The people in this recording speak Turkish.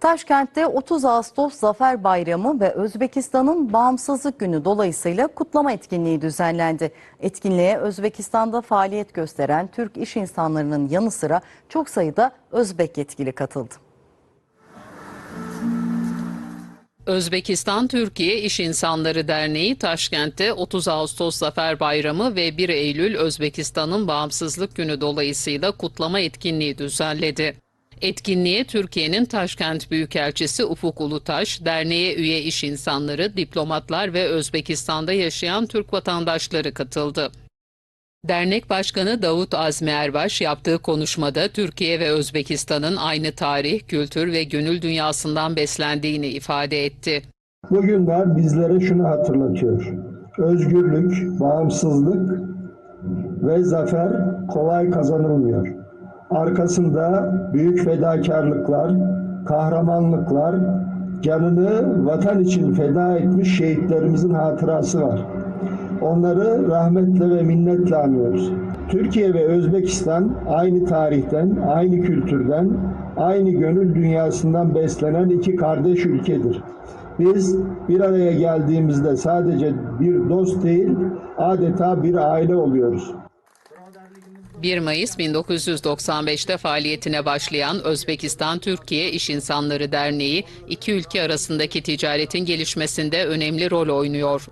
Taşkent'te 30 Ağustos Zafer Bayramı ve Özbekistan'ın Bağımsızlık Günü dolayısıyla kutlama etkinliği düzenlendi. Etkinliğe Özbekistan'da faaliyet gösteren Türk iş insanlarının yanı sıra çok sayıda Özbek yetkili katıldı. Özbekistan Türkiye İş İnsanları Derneği Taşkent'te 30 Ağustos Zafer Bayramı ve 1 Eylül Özbekistan'ın Bağımsızlık Günü dolayısıyla kutlama etkinliği düzenledi. Etkinliğe Türkiye'nin Taşkent Büyükelçisi Ufuk Ulutaş, derneğe üye iş insanları, diplomatlar ve Özbekistan'da yaşayan Türk vatandaşları katıldı. Dernek Başkanı Davut Azmi Erbaş yaptığı konuşmada Türkiye ve Özbekistan'ın aynı tarih, kültür ve gönül dünyasından beslendiğini ifade etti. Bugünler bizlere şunu hatırlatıyor. Özgürlük, bağımsızlık ve zafer kolay kazanılmıyor. Arkasında büyük fedakarlıklar, kahramanlıklar, canını vatan için feda etmiş şehitlerimizin hatırası var. Onları rahmetle ve minnetle anıyoruz. Türkiye ve Özbekistan aynı tarihten, aynı kültürden, aynı gönül dünyasından beslenen iki kardeş ülkedir. Biz bir araya geldiğimizde sadece bir dost değil, adeta bir aile oluyoruz. 1 Mayıs 1995'te faaliyetine başlayan Özbekistan Türkiye İş İnsanları Derneği iki ülke arasındaki ticaretin gelişmesinde önemli rol oynuyor.